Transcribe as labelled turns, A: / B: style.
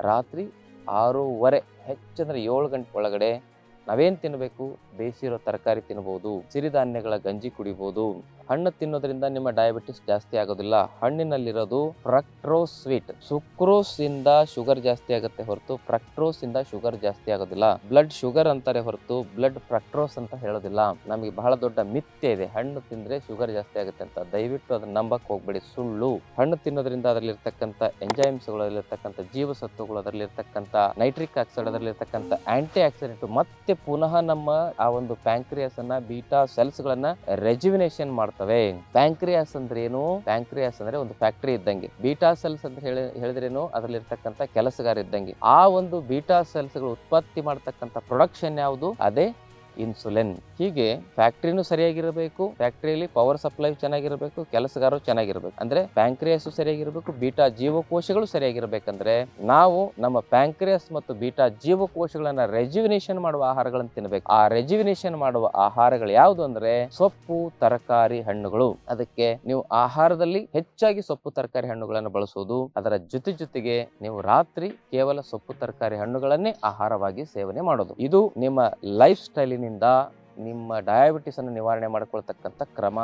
A: ರಾತ್ರಿ ಆರೂವರೆ ಹೆಚ್ಚಂದ್ರೆ ಏಳು ಗಂಟೆ ಒಳಗಡೆ ನಾವೇನು ತಿನ್ನಬೇಕು ಬೇಯಿಸಿರೋ ತರಕಾರಿ ತಿನ್ಬೋದು ಸಿರಿಧಾನ್ಯಗಳ ಗಂಜಿ ಕುಡಿಬೋದು. ಹಣ್ಣು ತಿನ್ನೋದ್ರಿಂದ ನಿಮ್ಮ ಡಯಾಬಿಟಿಸ್ ಜಾಸ್ತಿ ಆಗೋದಿಲ್ಲ. ಹಣ್ಣಿನಲ್ಲಿರೋದು ಫ್ರಕ್ಟ್ರೋಸ್ ಸ್ವೀಟ್ ಸುಕ್ರೋಸ್ ಇಂದ ಶುಗರ್ ಜಾಸ್ತಿ ಆಗುತ್ತೆ ಹೊರತು ಫ್ರಕ್ಟ್ರೋಸ್ ಇಂದ ಶುಗರ್ ಜಾಸ್ತಿ ಆಗೋದಿಲ್ಲ. ಬ್ಲಡ್ ಶುಗರ್ ಅಂತಾರೆ ಹೊರತು ಬ್ಲಡ್ ಫ್ರಕ್ಟ್ರೋಸ್ ಅಂತ ಹೇಳೋದಿಲ್ಲ. ನಮಗೆ ಬಹಳ ದೊಡ್ಡ ಮಿಥ್ಯೆ ಇದೆ. ಹಣ್ಣು ತಿಂದ್ರೆ ಶುಗರ್ ಜಾಸ್ತಿ ಆಗುತ್ತೆ ಅಂತ ದಯವಿಟ್ಟು ಅದನ್ನ ನಂಬಕ್ ಹೋಗ್ಬೇಡಿ. ಸುಳ್ಳು. ಹಣ್ಣು ತಿನ್ನೋದ್ರಿಂದ ಅದರಲ್ಲಿರ್ತಕ್ಕಂಥ ಎಂಜೈಮ್ಸ್ಗಳು ಅದರಲ್ಲಿರ್ತಕ್ಕಂಥ ಜೀವಸತ್ವಗಳು, ಅದರಲ್ಲಿರ್ತಕ್ಕಂಥ ನೈಟ್ರಿಕ್ ಆಕ್ಸೈಡ್ ಅದರಲ್ಲಿರ್ತಕ್ಕಂಥ ಆಂಟಿ ಆಕ್ಸಿಡೆಂಟ್ ಮತ್ತೆ ಪುನಃ ನಮ್ಮ ಆ ಒಂದು ಪ್ಯಾಂಕ್ರಿಯಸ್ ಅನ್ನ ಬೀಟಾ ಸೆಲ್ಸ್ ಗಳನ್ನ ರೆಜಿವಿನೇಷನ್ ಮಾಡ್ತವೆ ಪ್ಯಾಂಕ್ರಿಯಾಸ್ ಅಂದ್ರೆ ಏನು? ಪ್ಯಾಂಕ್ರಿಯಾಸ್ ಅಂದ್ರೆ ಒಂದು ಫ್ಯಾಕ್ಟರಿ ಇದ್ದಂಗೆ. ಬೀಟಾ ಸೆಲ್ಸ್ ಅಂತ ಹೇಳಿ, ಹೇಳಿದ್ರೇನು? ಅದರಲ್ಲಿರ್ತಕ್ಕಂಥ ಕೆಲಸಗಾರ ಇದ್ದಂಗೆ. ಆ ಒಂದು ಬೀಟಾ ಸೆಲ್ಸ್ಗಳು ಉತ್ಪತ್ತಿ ಮಾಡ್ತಕ್ಕಂಥ ಪ್ರೊಡಕ್ಷನ್ ಯಾವುದು? ಅದೇ ಇನ್ಸುಲಿನ್ ಹೀಗೆ ಫ್ಯಾಕ್ಟ್ರಿನೂ ಸರಿಯಾಗಿರಬೇಕು ಫ್ಯಾಕ್ಟ್ರಿಯಲ್ಲಿ ಪವರ್ ಸಪ್ಲೈ ಚೆನ್ನಾಗಿರಬೇಕು, ಕೆಲಸಗಾರರು ಚೆನ್ನಾಗಿರಬೇಕು. ಅಂದ್ರೆ ಪ್ಯಾಂಕ್ರಿಯಸ್ ಸರಿಯಾಗಿರಬೇಕು ಬೀಟಾ ಜೀವಕೋಶಗಳು ಸರಿಯಾಗಿರಬೇಕಂದ್ರೆ ನಾವು ನಮ್ಮ ಪ್ಯಾಂಕ್ರಿಯಸ್ ಮತ್ತು ಬೀಟಾ ಜೀವಕೋಶಗಳನ್ನ ರೆಜುವಿನೇಷನ್ ಮಾಡುವ ಆಹಾರಗಳನ್ನು ತಿನ್ನಬೇಕು ಆ ರೆಜುವಿನೇಷನ್ ಮಾಡುವ ಆಹಾರಗಳು ಯಾವುದು ಅಂದ್ರೆ ಸೊಪ್ಪು, ತರಕಾರಿ ಹಣ್ಣುಗಳು. ಅದಕ್ಕೆ ನೀವು ಆಹಾರದಲ್ಲಿ ಹೆಚ್ಚಾಗಿ ಸೊಪ್ಪು, ತರಕಾರಿ ಹಣ್ಣುಗಳನ್ನು ಬಳಸುವುದು ಅದರ ಜೊತೆ ಜೊತೆಗೆ ನೀವು ರಾತ್ರಿ ಕೇವಲ ಸೊಪ್ಪು, ತರಕಾರಿ ಹಣ್ಣುಗಳನ್ನೇ ಆಹಾರವಾಗಿ ಸೇವನೆ ಮಾಡೋದು. ಇದು ನಿಮ್ಮ ಲೈಫ್ ಸ್ಟೈಲಿನಿಂದ ನಿಮ್ಮ ಡಯಾಬಿಟಿಸ್ ಅನ್ನು ನಿವಾರಣೆ ಮಾಡಿಕೊಳ್ತಕ್ಕಂಥ ಕ್ರಮ.